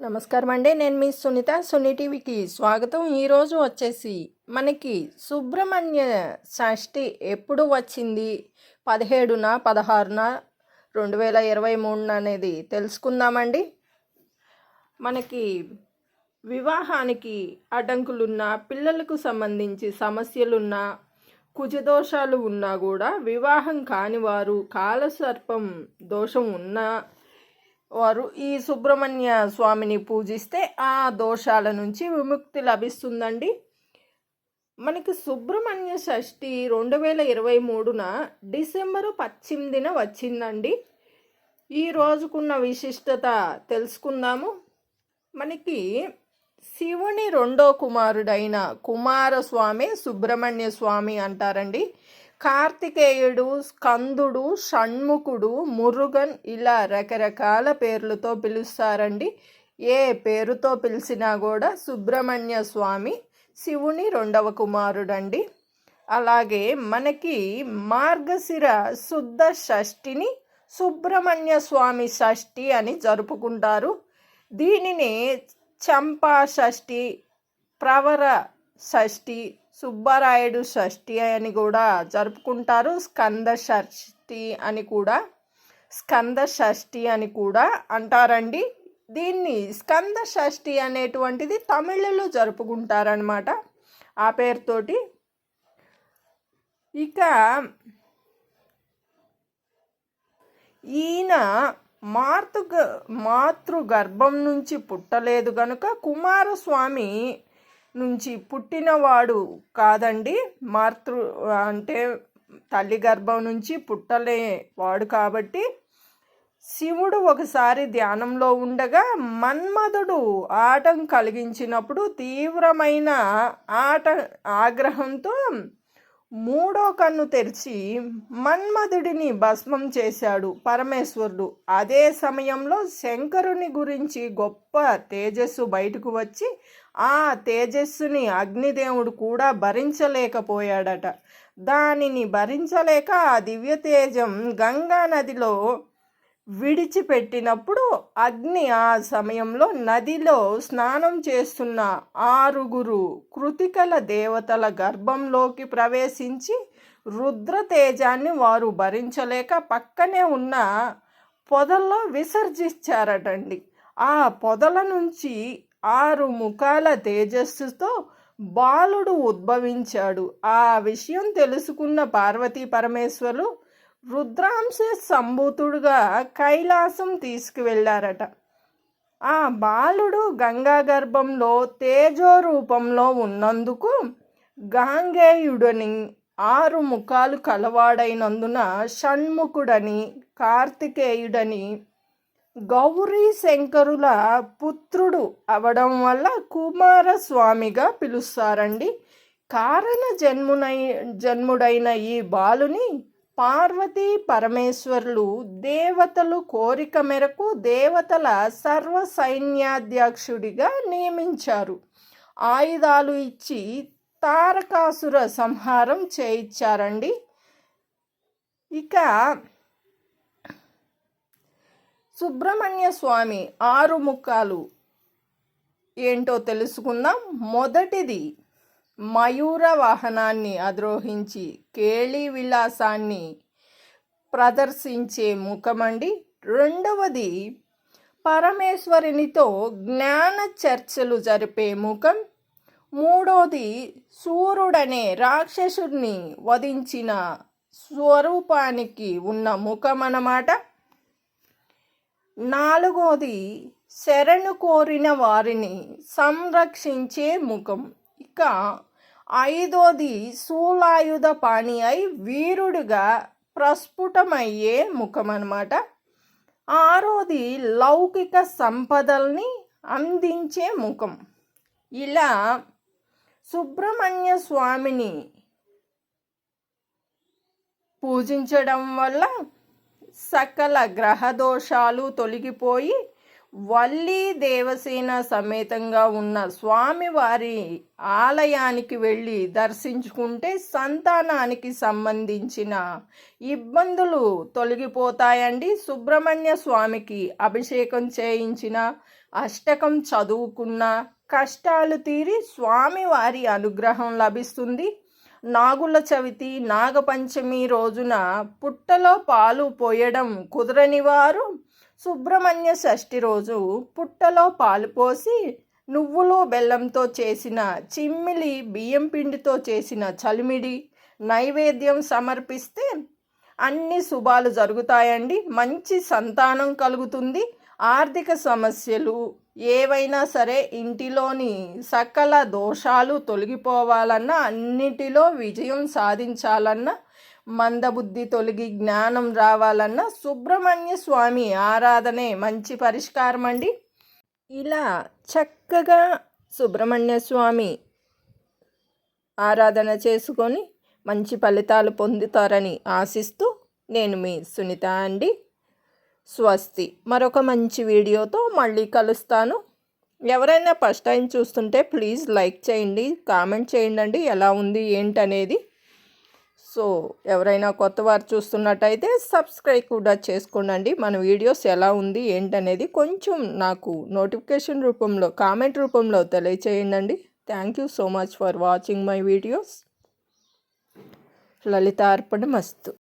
నమస్కారం అండి. నేను మీ సునీత సునీ టీవీకి స్వాగతం. ఈరోజు వచ్చేసి మనకి సుబ్రహ్మణ్య షష్ఠి ఎప్పుడు వచ్చింది? పదిహేడున పదహారున రెండు వేల ఇరవై మూడున అనేది తెలుసుకుందామండి. మనకి వివాహానికి అడ్డంకులున్నా పిల్లలకు సంబంధించి సమస్యలున్నా కుజదోషాలు ఉన్నా కూడా వివాహం కాని వారు కాలసర్పం దోషం ఉన్నా వారు ఈ సుబ్రహ్మణ్య స్వామిని పూజిస్తే ఆ దోషాల నుంచి విముక్తి లభిస్తుందండి. మనకి సుబ్రహ్మణ్య షష్ఠి రెండు వేల ఇరవై మూడున డిసెంబరు పద్దెనిమిదిన వచ్చిందండి. ఈ రోజుకున్న విశిష్టత తెలుసుకుందాము. మనకి శివుని రెండో కుమారుడైన కుమారస్వామి సుబ్రహ్మణ్య స్వామి అంటారండి. కార్తికేయుడు స్కందుడు షణ్ముఖుడు మురుగన్ ఇలా రకరకాల పేర్లతో పిలుస్తారండి. ఏ పేరుతో పిలిచినా కూడా సుబ్రహ్మణ్య స్వామి శివుని రెండవ కుమారుడండి. అలాగే మనకి మార్గశిర శుద్ధ షష్ఠిని సుబ్రహ్మణ్య స్వామి షష్ఠి అని జరుపుకుంటారు. దీనిని చంపా షష్ఠి ప్రవర షష్ఠి సుబ్బరాయుడు షష్ఠి అని కూడా జరుపుకుంటారు. స్కంద షష్ఠి అని కూడా స్కంద షష్ఠి అని కూడా అంటారండి. దీన్ని స్కంద షష్ఠి అనేటువంటిది తమిళలో జరుపుకుంటారనమాట ఆ పేరుతోటి. ఇక ఈయన మాతృ మాతృ గర్భం నుంచి పుట్టలేదు కనుక కుమారస్వామి నుంచి పుట్టినవాడు కాదండి. మాతృ అంటే తల్లి గర్భం నుంచి పుట్టలే వాడు కాబట్టి శివుడు ఒకసారి ధ్యానంలో ఉండగా మన్మధుడు ఆటం కలిగించినప్పుడు తీవ్రమైన ఆట ఆగ్రహంతో మూడో కన్ను తెరిచి మన్మధుడిని భస్మం చేశాడు పరమేశ్వరుడు. అదే సమయంలో శంకరుని గురించి గొప్ప తేజస్సు బయటకు వచ్చి ఆ తేజస్సుని అగ్నిదేవుడు కూడా భరించలేకపోయాడట. దానిని భరించలేక ఆ దివ్య తేజం గంగా నదిలో విడిచిపెట్టినప్పుడు అగ్ని ఆ సమయంలో నదిలో స్నానం చేస్తున్న ఆరుగురు కృతికల దేవతల గర్భంలోకి ప్రవేశించి రుద్ర తేజాన్ని వారు భరించలేక పక్కనే ఉన్న పొదల్లో విసర్జించారటండి. ఆ పొదల నుంచి ఆరు ముఖాల తేజస్సుతో బాలుడు ఉద్భవించాడు. ఆ విషయం తెలుసుకున్న పార్వతీ పరమేశ్వరులు రుద్రాంశ సంభూతుడుగా కైలాసం తీసుకువెళ్ళారట ఆ బాలుడు గంగా గర్భంలో తేజో రూపంలో ఉన్నందుకు గాంగేయుడని ఆరు ముఖాలు కలవాడైనందున షణ్ముఖుడని కార్తికేయుడని గౌరీ శంకరుల పుత్రుడు అవడం వల్ల కుమారస్వామిగా పిలుస్తారండి. కారణ జన్మునై జన్ముడైన ఈ బాలుని పార్వతీ పరమేశ్వరులు దేవతలు కోరిక మేరకు దేవతల సర్వ సైన్యాధ్యక్షుడిగా నియమించారు. ఆయుధాలు ఇచ్చి తారకాసుర సంహారం చేయించారండి. ఇక సుబ్రహ్మణ్య స్వామి ఆరు ముఖాలు ఏంటో తెలుసుకుందాం. మొదటిది మయూర వాహనాన్ని అధిరోహించి కేళి విలాసాన్ని ప్రదర్శించే ముఖమండి. రెండవది పరమేశ్వరునితో జ్ఞాన చర్చలు జరిపే ముఖం. మూడోది సూర్యుడనే రాక్షసుడిని వధించిన స్వరూపానికి ఉన్న ముఖం అన్నమాట నాలుగోది శరణు కోరిన వారిని సంరక్షించే ముఖం. ఇక ఐదోది శూలాయుధ పాణి అయి వీరుడిగా ప్రస్ఫుటమయ్యే ముఖం అన్నమాట ఆరోది లౌకిక సంపదల్ని అందించే ముఖం. ఇలా సుబ్రహ్మణ్య స్వామిని పూజించడం వల్ల సకల గ్రహ దోషాలు తొలగిపోయి వల్లి దేవసేన సమేతంగా ఉన్న స్వామివారి ఆలయానికి వెళ్ళి దర్శించుకుంటే సంతానానికి సంబంధించిన ఇబ్బందులు తొలగిపోతాయండి. సుబ్రహ్మణ్య స్వామికి అభిషేకం చేయించిన అష్టకం చదువుకున్న కష్టాలు తీరి స్వామివారి అనుగ్రహం లభిస్తుంది. నాగుల చవితి నాగపంచమి రోజున పుట్టలో పాలు పోయడం కుదరని వారు సుబ్రహ్మణ్య షష్ఠి రోజు పుట్టలో పాలు పోసి నువ్వులు బెల్లంతో చేసిన చిమ్మిలి బియ్యం పిండితో చేసిన చలిమిడి నైవేద్యం సమర్పిస్తే అన్ని శుభాలు జరుగుతాయండి. మంచి సంతానం కలుగుతుంది. ఆర్థిక సమస్యలు ఏవైనా సరే ఇంటిలోని సకల దోషాలు తొలగిపోవాలన్నా అన్నిటిలో విజయం సాధించాలన్నా మందబుద్ధి తొలగి జ్ఞానం రావాలన్నా సుబ్రహ్మణ్య స్వామి ఆరాధనే మంచి పరిష్కారం అండి. ఇలా చక్కగా సుబ్రహ్మణ్య స్వామి ఆరాధన చేసుకొని మంచి ఫలితాలు పొందుతారని ఆశిస్తూ నేను మీ సునీత అండి. స్వస్తి. మరొక మంచి వీడియోతో మళ్ళీ కలుస్తాను. ఎవరైనా ఫస్ట్ టైం చూస్తుంటే ప్లీజ్ లైక్ చేయండి కామెంట్ చేయండి ఎలా ఉంది ఏంటనేది. సో ఎవరైనా కొత్త వారు చూస్తున్నట్టయితే సబ్స్క్రైబ్ కూడా చేసుకోండి మన వీడియోస్ ఎలా ఉంది ఏంటనేది కొంచెం నాకు నోటిఫికేషన్ రూపంలో కామెంట్ రూపంలో తెలియచేయండి thank you so much for watching my videos. లలితార్పణ మస్తు.